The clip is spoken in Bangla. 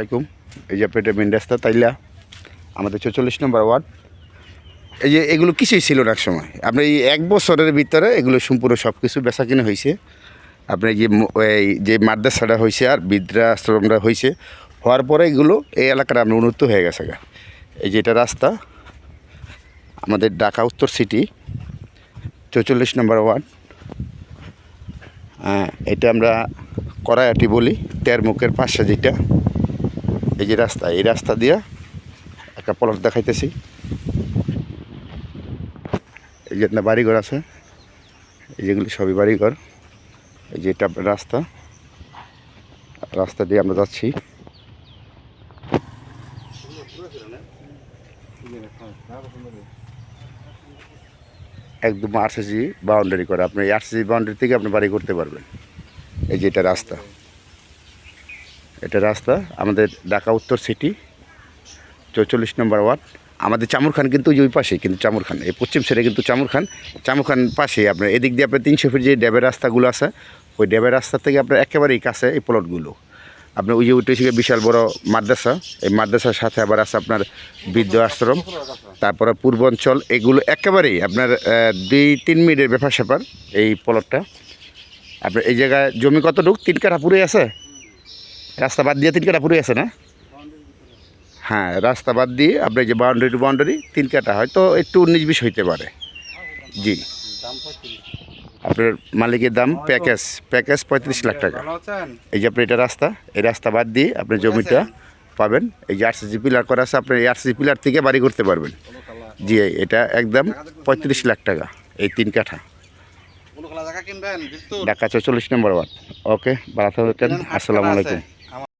আলাইকুম। এই যে পেটে মেন রাস্তা, তাইলা আমাদের চৌচল্লিশ নম্বর ওয়ার্ড। এই যে এগুলো কিছুই ছিল না এক সময় আপনার এই এক বছরের ভিতরে এগুলো সম্পূর্ণ সব কিছু বেচা কিনে হয়েছে আপনার যে এই যে মাদ্রাসাটা হয়েছে আর বৃদ্ধাশ্রমটা হয়েছে হওয়ার পরে এগুলো এই এলাকার আপনার উন্নত হয়ে গেছে গা। এই যে এটা রাস্তা, আমাদের ঢাকা উত্তর সিটি, চৌচল্লিশ নম্বর ওয়ার্ড। হ্যাঁ এটা আমরা করায়াটি বলি তের মুখের পাশে যেটা। এই যে রাস্তা, এই রাস্তা দিয়া একটা পলট দেখাইতেছি। এই যে আপনার বাড়িঘর আছে, এই যেগুলি সবই বাড়িঘর, এই যে এটা রাস্তা। রাস্তা দিয়ে আমরা যাচ্ছি। একদম আরসিসি বাউন্ডারি করে, আপনি আরসিসি বাউন্ডারি থেকে আপনি বাড়ি করতে পারবেন। এই যে এটা রাস্তা। এটা রাস্তা, আমাদের ঢাকা উত্তর সিটি, চৌচল্লিশ নম্বর ওয়ার্ড। আমাদের চামুর খান কিন্তু ওই পাশে কিন্তু চামুর খান, এই পশ্চিম সাইডে কিন্তু চামুর খান। চামুর খান পাশে আপনার, এদিক দিয়ে আপনার তিনশো ফিট যে ড্যাবের রাস্তাগুলো আছে, ওই ড্যাবের রাস্তা থেকে আপনার একেবারেই কাছে এই প্লটগুলো। আপনার ওই যে উঠে বিশাল বড় মাদ্রাসা, এই মাদ্রাসার সাথে আবার আছে আপনার বৃদ্ধ আশ্রম। তারপরে পূর্বাঞ্চল এগুলো একেবারেই আপনার দুই, তিন মিনিটের ব্যাপার স্যাপার এই প্লটটা। আপনার এই জায়গায় জমি কতটুক? তিন কাঠা পুরে আছে? রাস্তা বাদ দিয়ে তিন কাঠা পুরে আছে না? হ্যাঁ রাস্তা বাদ দিয়ে আপনার যে বাউন্ডারি টু বাউন্ডারি তিন কাটা হয়তো একটু উনিশ বিশ হইতে পারে। জি। আপনার মালিকের দাম প্যাকেজ প্যাকেজ পঁয়ত্রিশ লাখ টাকা। এই যে আপনি এটা রাস্তা এই রাস্তা বাদ দিয়ে আপনি জমিটা পাবেন। এই যে আরসিজি পিলার করা আছে আপনি এই আরসিজি পিলার থেকে বাড়ি করতে পারবেন। জি এটা একদম পঁয়ত্রিশ লাখ টাকা এই তিন কাঠা। ঢাকা চৌচল্লিশ নম্বর ওয়ার্ড। ওকে ভালো থাকবেন। আসসালামু আলাইকুম। আমার